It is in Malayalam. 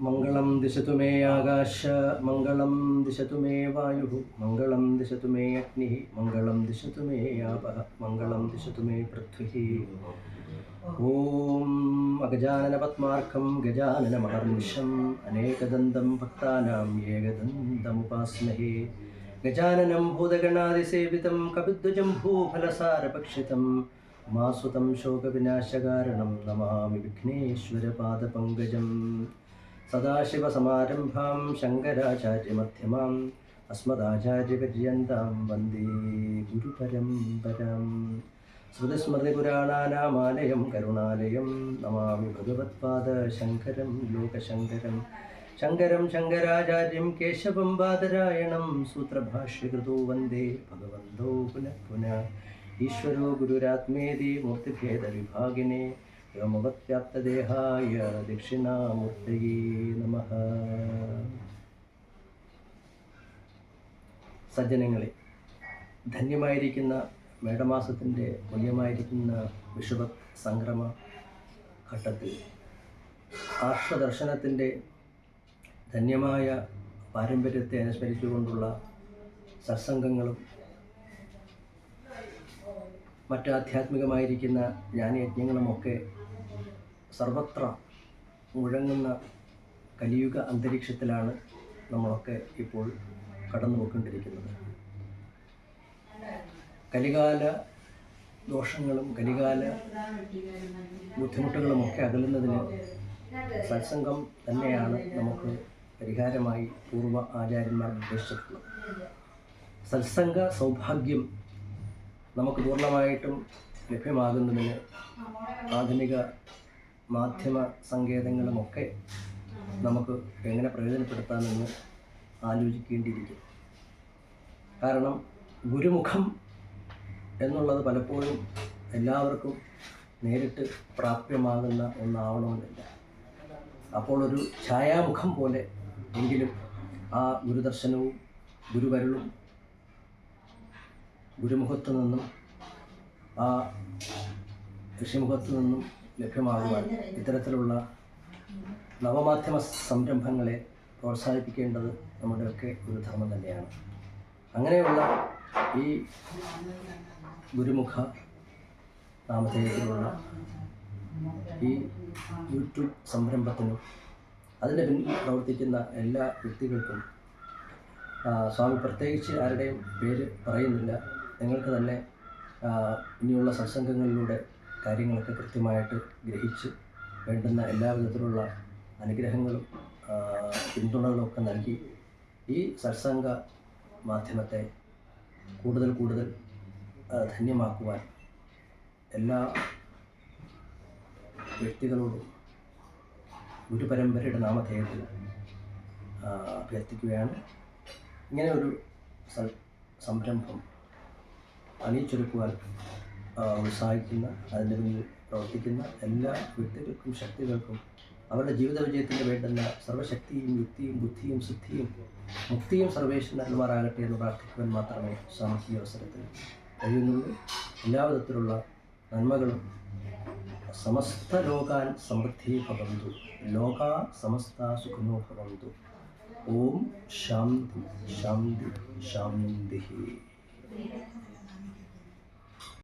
മംഗളം ദിശതു മേ ആകാശ മംഗളം ദിശതു മേ വായു മംഗളം ദിശതു മേ അഗ്നി മംഗളം ദിശതു മേ ആപ മംഗളം ദിശതു മേ പൃഥ്വി. ഓം ഗജാനന ഗജാനനമഹർനിശം അനേകദന്തം ഭക്താനാം ഏകദന്തമുപാസ്മഹേ. ഗജാനനം ഭൂതഗണാതിസേവിതം കപിദ്വജം ഭൂഫലസാരഭക്ഷിതം. മാസുതം ശോകവിനാശകാരണം നമാമി വിഘ്നേശ്വരപാദപങ്കജം. സദാശിവസമാരംഭാം ശങ്കരാചാര്യമധ്യമാം അസ്മദാചാര്യപര്യന്താം വന്ദേ ഗുരുപരമ്പരാം. ശ്രുതിസ്മൃതിപുരാണാനാമാലയം കരുണാലയം നമാമി ഭഗവത്പാദശങ്കരം ലോകശങ്കരം. ശങ്കരം ശങ്കരാചാര്യം കേശവം പാതരായണം സൂത്രഭാഷ്യകൃതോ വന്ദേ ഭഗവന്തോ പുനഃ പുനഃ. ഈശ്വരോ ഗുരുരാത്മേതി മൂർത്തിഭേദവിഭാഗിനെ വ്യോമവത്യാപ്തദേഹായ ദക്ഷിണാമൂർത്തയേ നമ. സജ്ജനങ്ങളെ ധന്യമായിരിക്കുന്ന മേടമാസത്തിന്റെ പുണ്യമായിരിക്കുന്ന വിഷുവ സംക്രമ ഘട്ടത്തിൽ ആർഷദർശനത്തിന്റെ ധന്യമായ പാരമ്പര്യത്തെ അനുസ്മരിച്ചുകൊണ്ടുള്ള സത്സംഗങ്ങളും മറ്റ് ആധ്യാത്മികമായിരിക്കുന്ന ജ്ഞാനയജ്ഞങ്ങളുമൊക്കെ സർവത്ര മുഴങ്ങുന്ന കലിയുഗ അന്തരീക്ഷത്തിലാണ് നമ്മളൊക്കെ ഇപ്പോൾ കടന്നു പോയിക്കൊണ്ടിരിക്കുന്നത് കലികാല ദോഷങ്ങളും കലികാല ബുദ്ധിമുട്ടുകളുമൊക്കെ അകലുന്നതിന് സത്സംഗം തന്നെയാണ് നമുക്ക് പരിഹാരമായി പൂർവ ആചാര്യന്മാർ നിർദ്ദേശിച്ചിട്ടുള്ളത് സത്സംഗ സൗഭാഗ്യം നമുക്ക് പൂർണമായിട്ടും ലഭ്യമാകുന്നതിന് ആധുനിക മാധ്യമ സങ്കേതങ്ങളുമൊക്കെ നമുക്ക് എങ്ങനെ പ്രയോജനപ്പെടുത്താമെന്ന് ആലോചിക്കേണ്ടിയിരിക്കും കാരണം ഗുരുമുഖം എന്നുള്ളത് പലപ്പോഴും എല്ലാവർക്കും നേരിട്ട് പ്രാപ്യമാകുന്ന ഒന്നാവണമെന്നില്ല. അപ്പോൾ ഒരു ഛായാമുഖം പോലെ എങ്കിലും ആ ഗുരുദർശനവും ഗുരുവരുളും ഗുരുമുഖത്തു നിന്നും ആ കൃഷിമുഖത്തു നിന്നും ലഭ്യമാകുവാൻ ഇത്തരത്തിലുള്ള നവമാധ്യമ സംരംഭങ്ങളെ പ്രോത്സാഹിപ്പിക്കേണ്ടത് നമ്മുടെയൊക്കെ ഒരു ധർമ്മം തന്നെയാണ്. അങ്ങനെയുള്ള ഈ ഗുരുമുഖ നാമധേയത്തിലുള്ള ഈ യൂട്യൂബ് സംരംഭത്തിനും അതിന്റെ പിന്നിൽ പ്രവർത്തിക്കുന്ന എല്ലാ വ്യക്തികൾക്കും സ്വാമി പ്രത്യേകിച്ച് ആരുടെയും പേര് പറയുന്നില്ല. നിങ്ങൾക്ക് തന്നെ ഇനിയുള്ള സത്സംഗങ്ങളിലൂടെ കാര്യങ്ങളൊക്കെ കൃത്യമായിട്ട് ഗ്രഹിച്ച് വേണ്ടുന്ന എല്ലാ വിധത്തിലുള്ള അനുഗ്രഹങ്ങളും പിന്തുണകളും ഒക്കെ നൽകി ഈ സത്സംഗ മാധ്യമത്തെ കൂടുതൽ കൂടുതൽ ധന്യമാക്കുവാൻ എല്ലാ വ്യക്തികളോടും ഗുരുപരമ്പരയുടെ നാമധേയത്തിൽ അഭ്യർത്ഥിക്കുകയാണ്. ഇങ്ങനെ ഒരു സംരംഭം അണിയിച്ചൊരുക്കുവാൻ ഉത്സാഹിക്കുന്ന അതിന്റെ പിന്നിൽ പ്രവർത്തിക്കുന്ന എല്ലാ വ്യക്തികൾക്കും ശക്തികൾക്കും അവരുടെ ജീവിത വിജയത്തിന് വേണ്ടുന്ന സർവശക്തിയും യുക്തിയും ബുദ്ധിയും സിദ്ധിയും മുക്തിയും സർവേശ്വരൻ നൽകുമാറാകട്ടെ എന്ന് പ്രാർത്ഥിക്കുവാൻ മാത്രമേ സാമൂഹിക അവസരത്തിൽ കഴിയുന്നുള്ളൂ. എല്ലാ വിധത്തിലുള്ള നന്മകളും समस्त लोका समृद्धि भवन्तु। लोका समस्ता सुखनो भवन्तु। ओम शांति शांति शांति